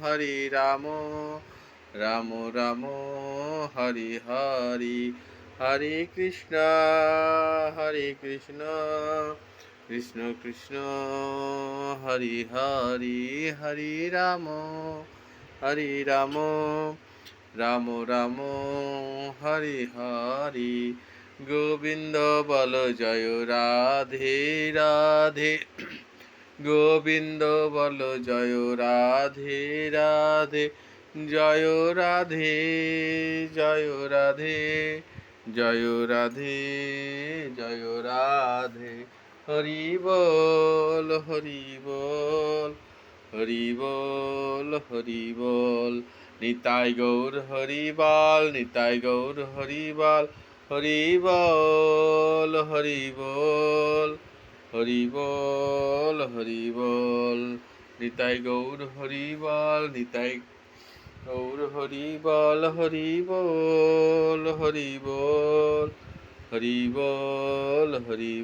হরে রাম রাম রাম, হরে হরে হরে কৃষ্ণ হরে কৃষ্ণ কৃষ্ণ কৃষ্ণ, হরে হরে হরে রাম হরে রাম রাম রাম, হরে হরে, গোবিন্দ বল জয় রাধে রাধে। গোবিন্দ বল, জয় রাধে রাধে, জয় রাধে জয় রাধে জয় রাধে জয় রাধে। হরি বল হরি বল হরি বল হরি বল। নিতাই গৌর, হরি বল, নিতাই গৌর, হরি বল হরি বল হরি বল। হরি বল হরি বল নিতাই গৌর হরি বল নিতাই গৌর হরি বল হরি বল হরি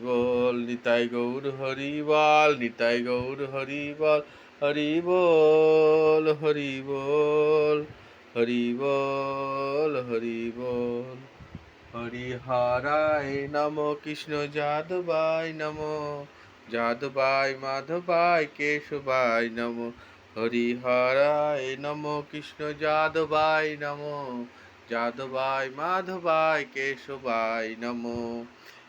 বল নিতাই গৌর হরি বল নিতাই গৌর হরি বল হরি বল হরি বল হরি হরায় নম কৃষ্ণ যাদবাই নম। যাদবাই মাধবাই কেশবাই নম। হরি হরায় নম কৃষ্ণ যাদবাই নম। যাদবাই মাধবাই কেশবাই নম।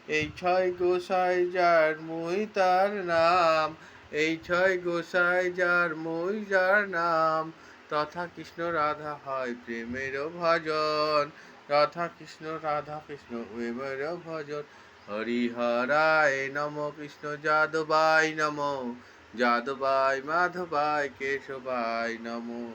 এই ছয় গোসাই যার মুই তার নাম, এই ছয় গোসাই যার মুই যার নাম। তথা কৃষ্ণ রাধা হয় প্রেমের ভজন রাধা কৃষ্ণ রাধা কৃষ্ণ প্রেমের ভজন। হরি হরায় নম কৃষ্ণ যাদবাই নম। যাদবাই মাধবাই কেশবাই নম।